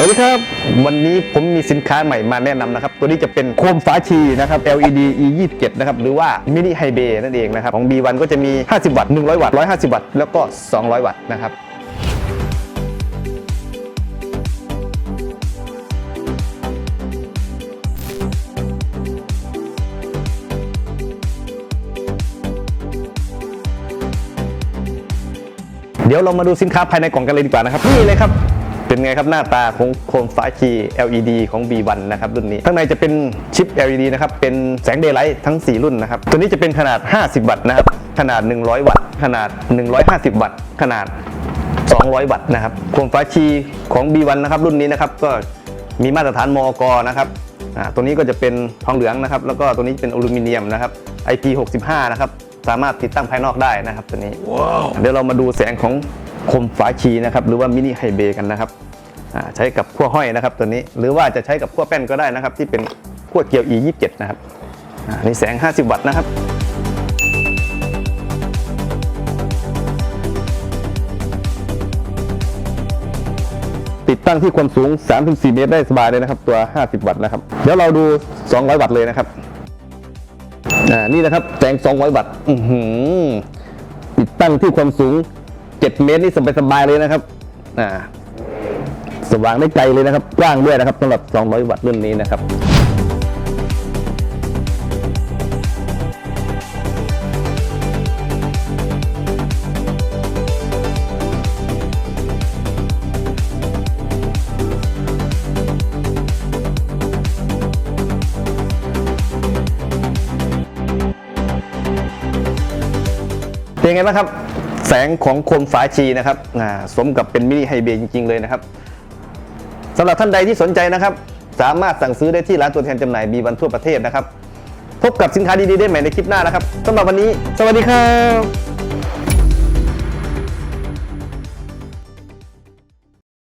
สวัสดีครับ วันนี้ผมมีสินค้าใหม่มาแนะนำนะครับ ตัวนี้จะเป็นโคมฟ้าชีนะครับ LED E 2 7นะครับ หรือว่ามินิไฮเบนั่นเองนะครับ ของ B1 ก็จะมี 50 วัตต์ 100 วัตต์ 150 วัตต์ แล้วก็ 200 วัตต์นะครับเดี๋ยวเรามาดูสินค้าภายในกล่องกันเลยดีกว่านะครับ นี่เลยครับ เป็นไงครับหน้าตาของโคมฟ้าคี LED ของ B1 นะครับรุ่นนี้ข้างในจะเป็นชิป LED นะครับเป็นแสงเดย์ไลท์ทั้ง 4 รุ่นนะครับตัวนี้จะเป็นขนาด 50 วัตต์นะครับขนาด 100 วัตต์ ขนาด 150 วัตต์ ขนาด 200 วัตต์นะครับโคมฟ้าชีของ B1 นะครับรุ่นนี้นะครับก็มีมาตรฐานมอกนะครับอ่าตัวนี้ก็จะเป็นทองเหลืองนะครับแล้วก็ตัวนี้เป็นอลูมิเนียมนะครับ IP65 นะครับสามารถติดตั้งภายนอกได้นะครับตัวนี้เดี๋ยวเรามาดูแสงของโคมฟ้าชีนะครับ หรือว่ามินิไฮเบกันนะครับใช้กับขั้วห้อยนะครับตัวนี้ หรือว่าจะใช้กับขั้วแป้นก็ได้นะครับ ที่เป็นขั้วเกลียว E27 นะครับนี่แสง 50 วัตต์นะครับติดตั้งที่ความสูง 3-4 เมตรได้สบายเลยนะครับ ตัว 50 วัตต์นะครับ เดี๋ยวเราดู 200 วัตต์เลยนะครับ อ่า นี่นะครับแสง 200 วัตต์ อือหือ ติดตั้งที่ความสูง 7 เมตรนี่สบายๆเลยนะครับอ่าสว่างได้ไกลเลยนะครับ กว้างด้วยนะครับสำหรับ 200 วัตต์รุ่นนี้นะครับเป็นไงบ้างครับ แสงของโคมฝาชีนะครับสมกับเป็นมินิไฮเบรจริงๆเลยนะครับสำหรับท่านใดที่สนใจนะครับ สามารถสั่งซื้อได้ที่ร้านตัวแทนจำหน่ายบีวันทั่วประเทศนะครับ พบกับสินค้าดีๆได้ใหม่ในคลิปหน้านะครับสำหรับวันนี้ สวัสดีครับ